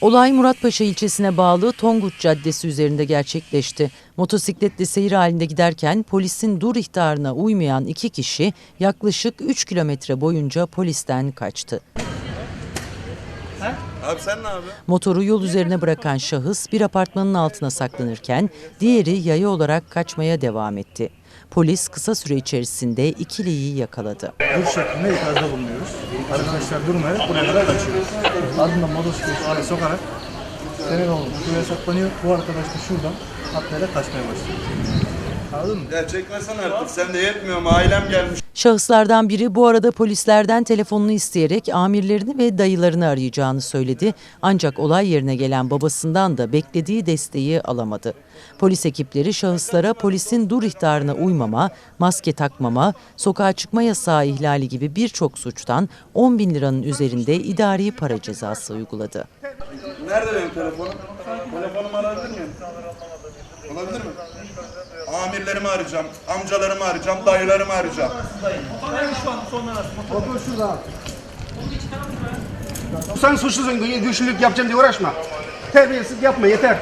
Olay Muratpaşa ilçesine bağlı Tonguç Caddesi üzerinde gerçekleşti. Motosikletle seyir halinde giderken polisin dur ihtarına uymayan iki kişi yaklaşık 3 kilometre boyunca polisten kaçtı. Abi sen ne yapıyorsun? Motoru yol üzerine bırakan şahıs bir apartmanın altına saklanırken diğeri yaya olarak kaçmaya devam etti. Polis kısa süre içerisinde ikiliyi yakaladı. dur şeklinde ikazda bulunuyoruz. Arkadaşlar durmayarak buraya kadar kaçıyor. Ardından motosikleti araya sokarak senin oğlum şuraya saklanıyor. Bu arkadaş da şuradan atlayarak kaçmaya başlıyor. Anladın mı? Ya çekmesen artık sen de yetmiyor mu? Ailem gelmiş. Şahıslardan biri bu arada polislerden telefonunu isteyerek amirlerini ve dayılarını arayacağını söyledi. Ancak olay yerine gelen babasından da beklediği desteği alamadı. Polis ekipleri şahıslara polisin dur ihtarına uymama, maske takmama, sokağa çıkma yasağı ihlali gibi birçok suçtan 10 bin liranın üzerinde idari para cezası uyguladı. Nerede benim telefonum? Telefonumu alabilir miyim? Olabilir mi? Amirlerimi arayacağım, amcalarımı arayacağım, dayılarımı arayacağım. Motor şurada. Sen suçlusun, güçlülük yapacağım diye uğraşma. Terbiyesizlik yapma yeter.